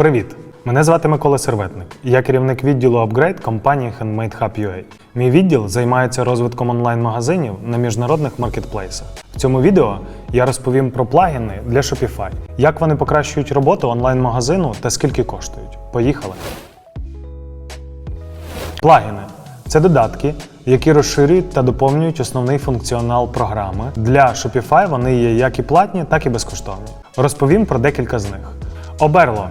Привіт! Мене звати Микола Серветник. Я керівник відділу Upgrade компанії Handmade Hub UA. Мій відділ займається розвитком онлайн-магазинів на міжнародних маркетплейсах. В цьому відео я розповім про плагіни для Shopify, як вони покращують роботу онлайн-магазину та скільки коштують. Поїхали! Плагіни це додатки, які розширюють та доповнюють основний функціонал програми. Для Shopify вони є як і платні, так і безкоштовні. Розповім про декілька з них. Оберло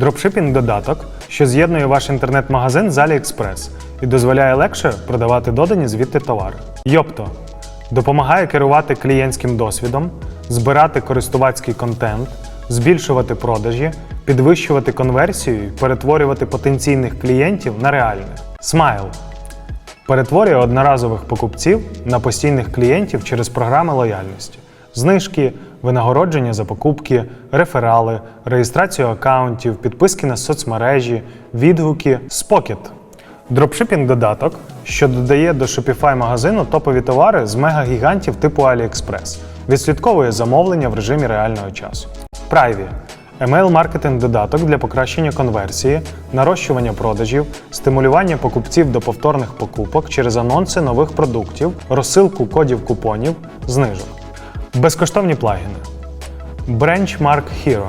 дропшипінг додаток, що з'єднує ваш інтернет-магазин з AliExpress і дозволяє легше продавати додані звідти товари. Йопто допомагає керувати клієнтським досвідом, збирати користувацький контент, збільшувати продажі, підвищувати конверсію і перетворювати потенційних клієнтів на реальних. Смайл перетворює одноразових покупців на постійних клієнтів через програми лояльності, знижки, винагородження за покупки, реферали, реєстрацію аккаунтів, підписки на соцмережі, відгуки, Spocket – дропшипінг додаток, що додає до Shopify магазину топові товари з мегагігантів типу AliExpress, відслідковує замовлення в режимі реального часу. Privy Емейл-маркетинг додаток для покращення конверсії, нарощування продажів, стимулювання покупців до повторних покупок через анонси нових продуктів, розсилку кодів купонів, знижок. Безкоштовні плагіни. Benchmark Hero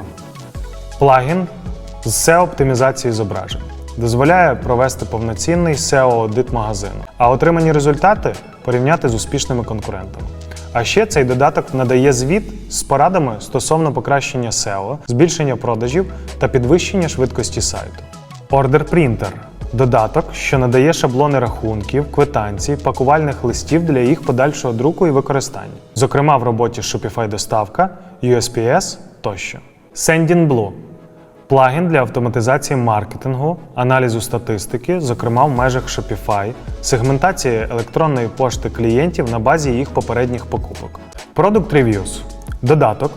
плагін з SEO-оптимізації зображень. Дозволяє провести повноцінний SEO-аудит магазину, а отримані результати порівняти з успішними конкурентами. А ще цей додаток надає звіт з порадами стосовно покращення SEO, збільшення продажів та підвищення швидкості сайту. Order Printer додаток, що надає шаблони рахунків, квитанцій, пакувальних листів для їх подальшого друку і використання, зокрема в роботі Shopify доставка, USPS тощо. Sendinblue плагін для автоматизації маркетингу, аналізу статистики, зокрема в межах Shopify, сегментації електронної пошти клієнтів на базі їх попередніх покупок. Product Reviews додаток,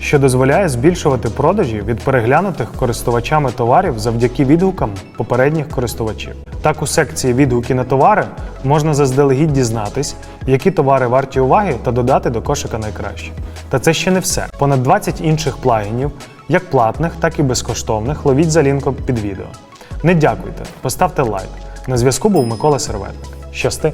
що дозволяє збільшувати продажі від переглянутих користувачами товарів завдяки відгукам попередніх користувачів. Так у секції відгуки на товари можна заздалегідь дізнатись, які товари варті уваги та додати до кошика найкраще. Та це ще не все. Понад 20 інших плагінів, як платних, так і безкоштовних, ловіть за лінком під відео. Не дякуйте, поставте лайк. На зв'язку був Микола Серветник. Щасти!